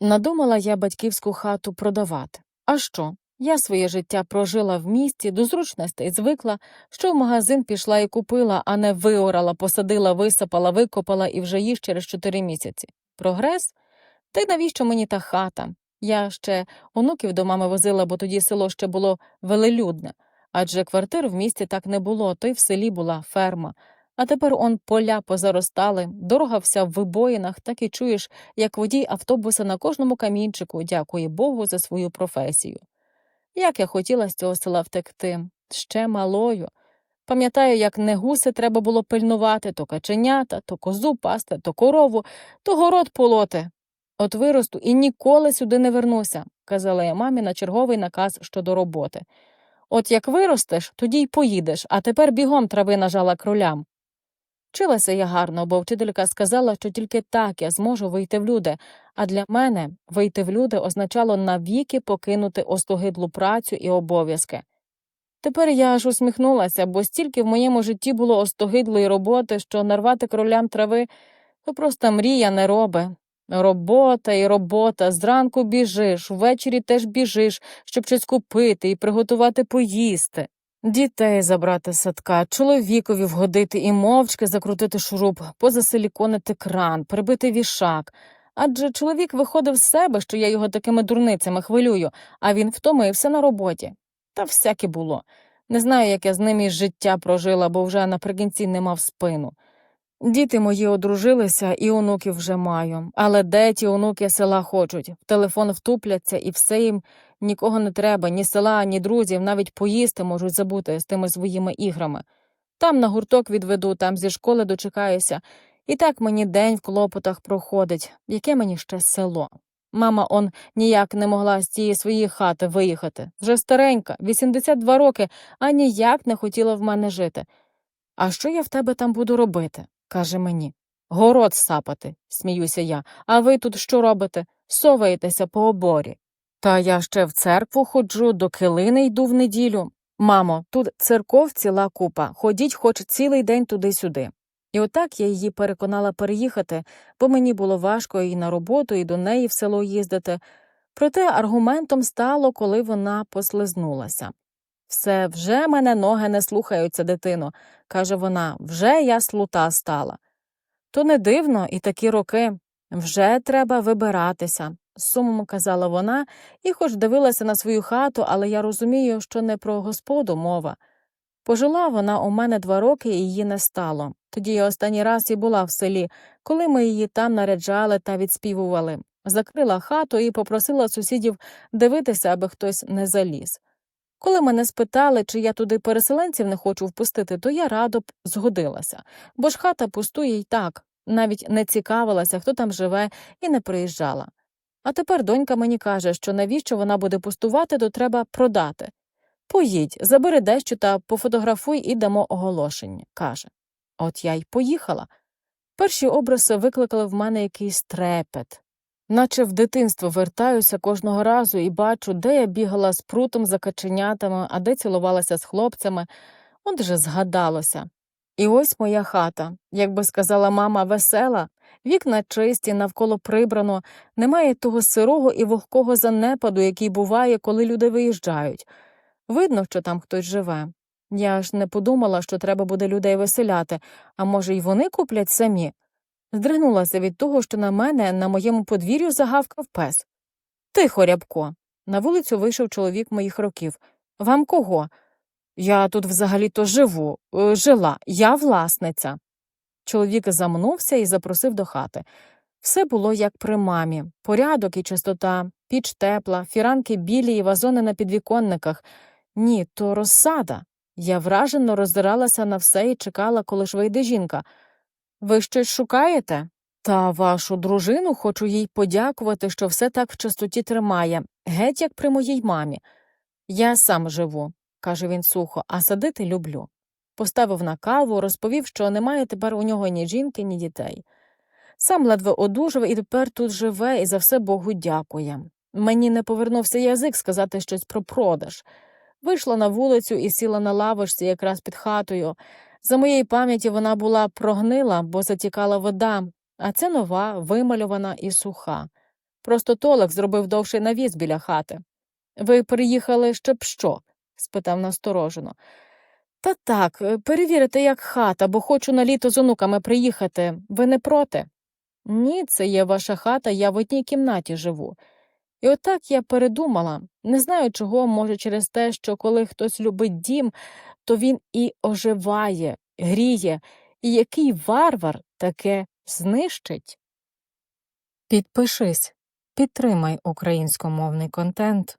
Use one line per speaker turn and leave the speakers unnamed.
Надумала я батьківську хату продавати. А що? Я своє життя прожила в місті, до зручностей звикла, що в магазин пішла і купила, а не виорала, посадила, висипала, викопала і вже їж через чотири місяці. Прогрес? Та й навіщо мені та хата? Я ще онуків до мами возила, бо тоді село ще було велелюдне, адже квартир в місті так не було, то й в селі була ферма. А тепер он поля позаростали, дорога вся в вибоїнах, так і чуєш, як водій автобуса на кожному камінчику дякує Богу за свою професію. Як я хотіла з цього села втекти, ще малою. Пам'ятаю, як не гуси треба було пильнувати, то каченята, то козу пасти, то корову, то город полоти. От виросту і ніколи сюди не вернуся, казала я мамі на черговий наказ щодо роботи. От як виростеш, тоді й поїдеш, а тепер бігом трави нажала кролям. Вчилася я гарно, бо вчителька сказала, що тільки так я зможу вийти в люди, а для мене вийти в люди означало навіки покинути остогидлу працю і обов'язки. Тепер я аж усміхнулася, бо стільки в моєму житті було остогидлої роботи, що нарвати кролям трави то просто мрія не роби. Робота і робота, зранку біжиш, ввечері теж біжиш, щоб щось купити і приготувати поїсти. Дітей забрати садка, чоловікові вгодити і мовчки закрутити шуруп, позасиліконити кран, прибити вішак. Адже чоловік виходив з себе, що я його такими дурницями хвилюю, а він втомився на роботі. Та всяке було. Не знаю, як я з ним із життя прожила, бо вже наприкінці не мав спину. Діти мої одружилися і онуків вже маю. Але де ті онуки села хочуть? В телефон втупляться і все їм нікого не треба, ні села, ні друзів, навіть поїсти можуть забути з тими своїми іграми. Там на гурток відведу, там зі школи дочекаюся. І так мені день в клопотах проходить, яке мені ще село. Мама он ніяк не могла з цієї своєї хати виїхати. Вже старенька, 82 роки, а ніяк не хотіла в мене жити. А що я в тебе там буду робити? Каже мені. Город сапати, сміюся я. А ви тут що робите? Соваєтеся по оборі. Та я ще в церкву ходжу, до килини йду в неділю. Мамо, тут церков ціла купа, ходіть хоч цілий день туди-сюди. І отак я її переконала переїхати, бо мені було важко і на роботу, і до неї в село їздити. Проте аргументом стало, коли вона послизнулася. Все, вже мене ноги не слухаються, дитино, каже вона, вже я слута стала. То не дивно, і такі роки вже треба вибиратися, сумом казала вона, і хоч дивилася на свою хату, але я розумію, що не про господу мова. Пожила вона у мене два роки і її не стало. Тоді я останній раз і була в селі, коли ми її там наряджали та відспівували. Закрила хату і попросила сусідів дивитися, аби хтось не заліз. Коли мене спитали, чи я туди переселенців не хочу впустити, то я радо б згодилася, бо ж хата пустує й так, навіть не цікавилася, хто там живе, і не приїжджала. А тепер донька мені каже, що навіщо вона буде пустувати, то треба продати. Поїдь, забери дещо та пофотографуй і дамо оголошення, каже. От я й поїхала. Перші образи викликали в мене якийсь трепет. Наче в дитинство вертаюся кожного разу і бачу, де я бігала з прутом за каченятами, а де цілувалася з хлопцями, от же згадалося. І ось моя хата, як би сказала мама, весела, вікна чисті, навколо прибрано, немає того сирого і вогкого занепаду, який буває, коли люди виїжджають. Видно, що там хтось живе. Я ж не подумала, що треба буде людей веселяти, а може, й вони куплять самі. Здригнулася від того, що на мене на моєму подвір'ю загавкав пес. Тихо, рябко. На вулицю вийшов чоловік моїх років. Вам кого? Я тут взагалі то живу, е, жила, я власниця. Чоловік замнувся і запросив до хати. Все було як при мамі порядок і чистота, піч тепла, фіранки білі і вазони на підвіконниках. Ні, то розсада. Я вражено роздиралася на все і чекала, коли ж вийде жінка. Ви щось шукаєте? Та вашу дружину хочу їй подякувати, що все так в чистоті тримає, геть як при моїй мамі. Я сам живу, каже він сухо, а садити люблю. Поставив на каву, розповів, що немає тепер у нього ні жінки, ні дітей. Сам ледве одужав і тепер тут живе і за все Богу дякує. Мені не повернувся язик сказати щось про продаж. Вийшла на вулицю і сіла на лавочці якраз під хатою. За моєї пам'яті вона була прогнила, бо затікала вода, а це нова, вималювана і суха. Просто Толик зробив довший навіс біля хати. Ви приїхали, щоб що? спитав насторожено. Та так, е, перевірити, як хата, бо хочу на літо з онуками приїхати. Ви не проти? Ні, це є ваша хата, я в одній кімнаті живу. І отак я передумала, не знаю чого, може, через те, що коли хтось любить дім, то він і оживає, гріє, і який варвар таке знищить. Підпишись, підтримай українськомовний контент.